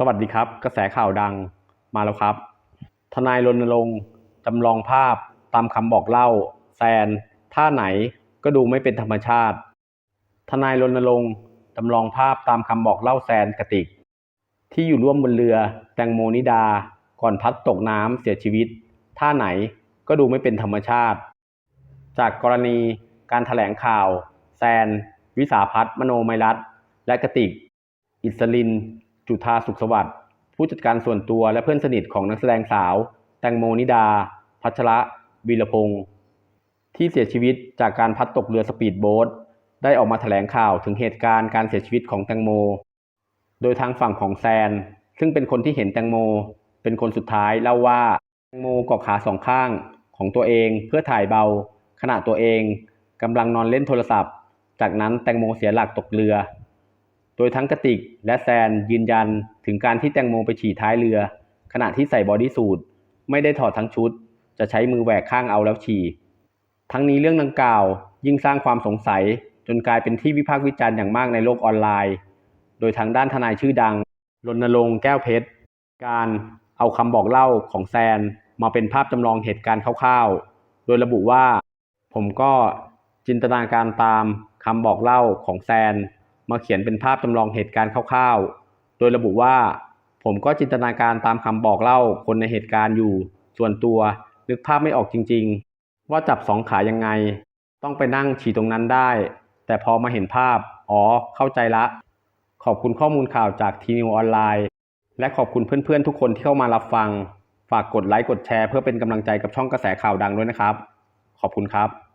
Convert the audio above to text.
สวัสดีครับ กระแสข่าวดังมาแล้วครับ ทนายรณรงค์จำลองภาพตามคำบอกเล่า แซน ท่าไหนก็ดูไม่เป็นธรรมชาติ ทนายรณรงค์จำลองภาพตามคำบอกเล่าแซนกติก ที่อยู่ร่วมบนเรือแตงโมนิดา ก่อนพัดตกน้ำเสียชีวิต ท่าไหนก็ดูไม่เป็นธรรมชาติ จากกรณีการแถลงข่าว แซน วิสาพัฒน์มโนไมรัตน์และกติก อิสลิน จุธาสุขสวัสดิ์ผู้จัดการส่วนตัวและเพื่อนสนิทของนักแสดงสาว แตงโมนิดา พัชระวีรพงศ์ที่เสียชีวิตจากการพัดตกเรือสปีดโบ๊ทได้ออกมาแถลงข่าวถึงเหตุการณ์การเสียชีวิตของแตงโม โดยทางฝั่งของแซน ซึ่งเป็นคนที่เห็นแตงโม เป็นคนสุดท้ายเล่าว่าแตงโมเกาะขาสองข้างของตัวเองเพื่อถ่ายเบา ขณะตัวเองกำลังนอนเล่นโทรศัพท์ จากนั้นแตงโมเสียหลักตกเรือ โดยทั้งกติกและแซนยืนยันถึงการที่แตงโมไปฉี่ท้ายเรือ ขณะที่ใส่บอดี้สูทไม่ได้ถอดทั้งชุด จะใช้มือแหวกข้างเอาแล้วฉี่ ทั้งนี้เรื่องดังกล่าว ยิ่งสร้างความสงสัยจนกลายเป็นที่วิพากษ์วิจารณ์อย่างมากในโลกออนไลน์ โดยทางด้านทนายชื่อดังรณรงค์แก้วเพชร การเอาคำบอกเล่าของแซนมาเป็นภาพจำลองเหตุการณ์คร่าวๆ โดยระบุว่า ผมก็จินตนาการตามคำบอกเล่าของแซน มาเขียนเป็นภาพจำลองเหตุการณ์คร่าวๆ โดยระบุว่า ผมก็จินตนาการตามคำบอกเล่าคนในเหตุการณ์อยู่ ส่วนตัวนึกภาพไม่ออกจริงๆ ว่าจับสองขายังไง ต้องไปนั่งฉี่ตรงนั้นได้ แต่พอมาเห็นภาพ อ๋อ เข้าใจละ ขอบคุณข้อมูลข่าวจากทีนิวออนไลน์ และขอบคุณเพื่อนๆ ทุกคนที่เข้ามารับฟัง ฝากกดไลค์กดแชร์เพื่อเป็นกำลังใจกับช่องกระแสข่าวดังด้วยนะครับ ขอบคุณครับ